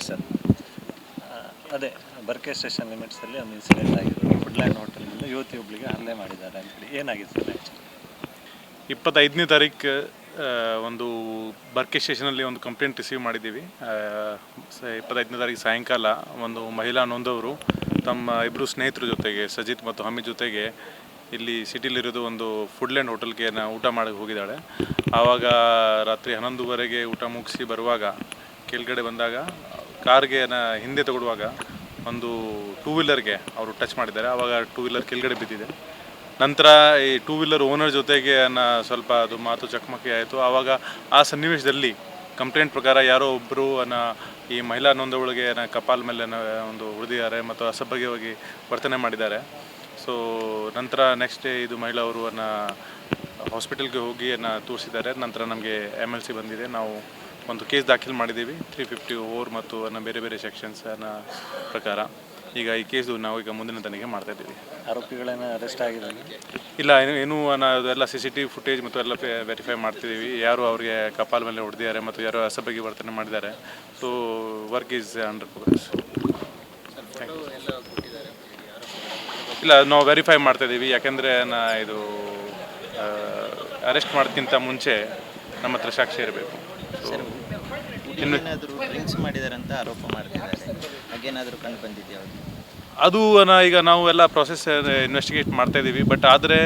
Yes sir ಅದೇ Barke station ಲಿಮಿಟ್ಸಲ್ಲಿ ಒಂದು incident ಆಗಿರೋದು ಫುಡ್ಲ್ಯಾಂಡ್ ಹೋಟೆಲ್ನಿಂದ ಯುವತಿ ಒಬ್ಬಳಿಗೆ ಹಲ್ಲೆ ಮಾಡಿದ್ದಾರೆ ಅಂತೇಳಿ ಏನಾಗಿದೆ ಸರ್ ಇಪ್ಪತ್ತೈದನೇ ತಾರೀಕು ಒಂದು ಬರ್ಕೆ ಸ್ಟೇಷನಲ್ಲಿ ಒಂದು ಕಂಪ್ಲೇಂಟ್ ರಿಸೀವ್ ಮಾಡಿದ್ದೀವಿ. ಇಪ್ಪತ್ತೈದನೇ ತಾರೀಕು ಸಾಯಂಕಾಲ ಒಂದು ಮಹಿಳಾ ನೊಂದವರು ತಮ್ಮ ಇಬ್ಬರು ಸ್ನೇಹಿತರ ಜೊತೆಗೆ, ಸಜಿತ್ ಮತ್ತು ಹಮಿ ಜೊತೆಗೆ ಇಲ್ಲಿ ಸಿಟಿಲಿರೋದು ಒಂದು ಫುಡ್ಲ್ಯಾಂಡ್ ಹೋಟೆಲ್ಗೆ ನಾ, ಊಟ ಮಾಡಕ್ಕೆ ಹೋಗಿದ್ದಾಳೆ. ಆವಾಗ ರಾತ್ರಿ ಹನ್ನೊಂದುವರೆಗೆ ಊಟ ಮುಗಿಸಿ ಬರುವಾಗ ಕೆಳಗಡೆ ಬಂದಾಗ ಕಾರ್ಗೆ ಹಿಂದೆ ತಗೊಳ್ಳುವಾಗ ಒಂದು ಟೂ ವೀಲರ್ಗೆ ಅವರು ಟಚ್ ಮಾಡಿದ್ದಾರೆ. ಆವಾಗ ಟೂ ವೀಲರ್ ಕೆಳಗಡೆ ಬಿದ್ದಿದೆ. ನಂತರ ಈ ಟೂ ವೀಲರ್ ಓನರ್ ಜೊತೆಗೆ ಸ್ವಲ್ಪ ಅದು ಮಾತು ಚಕಮಕಿ ಆಯಿತು. ಆವಾಗ ಆ ಸನ್ನಿವೇಶದಲ್ಲಿ ಕಂಪ್ಲೇಂಟ್ ಪ್ರಕಾರ ಯಾರೋ ಒಬ್ಬರು ಈ ಮಹಿಳಾ ನೊಂದವಳಿಗೆ ಕಪಾಲ್ ಮೇಲೆ ಒಂದು ಉಳಿದಿದ್ದಾರೆ ಮತ್ತು ಅಸಭ್ಯವಾಗಿ ವರ್ತನೆ ಮಾಡಿದ್ದಾರೆ. ಸೊ ನಂತರ ನೆಕ್ಸ್ಟ್ ಡೇ ಇದು ಮಹಿಳಾ ಅವರು ಹಾಸ್ಪಿಟಲ್ಗೆ ಹೋಗಿ ತೋರಿಸಿದ್ದಾರೆ. ನಂತರ ನಮಗೆ ಎಂ ಎಲ್ ಸಿ ಬಂದಿದೆ. ನಾವು ಒಂದು ಕೇಸ್ ದಾಖಲು ಮಾಡಿದ್ದೀವಿ. ತ್ರೀ ಫಿಫ್ಟಿ ಓವರ್ ಮತ್ತು ಅನ್ನ ಬೇರೆ ಬೇರೆ ಸೆಕ್ಷನ್ಸ್ ಅನ್ನ ಪ್ರಕಾರ. ಈಗ ಈ ಕೇಸು ನಾವು ಈಗ ಮುಂದಿನ ತನಿಖೆ ಮಾಡ್ತಾ ಇದ್ದೀವಿ. ಆರೋಪಿಗಳೇನು ಅರೆಸ್ಟ್ ಆಗಿದೆ ಇಲ್ಲ ಏನು ಏನು ಅನ್ನೋದು ಎಲ್ಲ ಸಿ ಸಿ ಟಿ ಫುಟೇಜ್ ಮತ್ತು ಎಲ್ಲ ವೆರಿಫೈ ಮಾಡ್ತಿದ್ದೀವಿ. ಯಾರು ಅವರಿಗೆ ಕಪಾಲ್ ಮೇಲೆ ಹೊಡೆದಿದ್ದಾರೆ ಮತ್ತು ಯಾರು ಅಸಭ್ಯವಾಗಿ ವರ್ತನೆ ಮಾಡಿದ್ದಾರೆ. So work is under progress ಇಲ್ಲ ನಾವು ವೆರಿಫೈ ಮಾಡ್ತಾ ಇದ್ದೀವಿ. ಯಾಕೆಂದರೆ ನಾ ಇದು ಅರೆಸ್ಟ್ ಮಾಡೋಕ್ಕಿಂತ ಮುಂಚೆ ನಮ್ಮ ಹತ್ರ ಸಾಕ್ಷಿ ಇರಬೇಕು. ಸೊ ಏನಾದರೂ ಡ್ರಿಂಕ್ಸ್ ಅಂತ ಆರೋಪ ಮಾಡ್ತಿದ್ದಾರೆ. ಹಾಗೇನಾದರೂ ಕಂಡು ಬಂದಿದೆಯಾ ಅವ್ರಿಗೆ ಅದು ನಾ ಈಗ ನಾವು ಎಲ್ಲ ಪ್ರೊಸೆಸ್ ಇನ್ವೆಸ್ಟಿಗೇಟ್ ಮಾಡ್ತಾ ಇದ್ದೀವಿ ಬಟ್ ಆದರೆ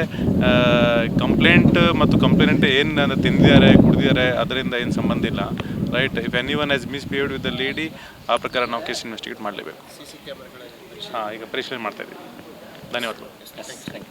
ಕಂಪ್ಲೇಂಟ್ ಮತ್ತು ಕಂಪ್ಲೇಂಟ್ ಏನು ತಿಂದಿದ್ದಾರೆ ಕುಡಿದಿದ್ದಾರೆ ಅದರಿಂದ ಏನು ಸಂಬಂಧ ಇಲ್ಲ. Right if any one miss misbehaved with the lady ಆ ಪ್ರಕಾರ ನಾವು ಕೇಸ್ ಇನ್ವೆಸ್ಟಿಗೇಟ್ ಮಾಡಲೇಬೇಕು. ಹಾಂ ಈಗ ಪರಿಶೀಲನೆ ಮಾಡ್ತಾ ಇದ್ದೀವಿ ಧನ್ಯವಾದಗಳು. Yes thank you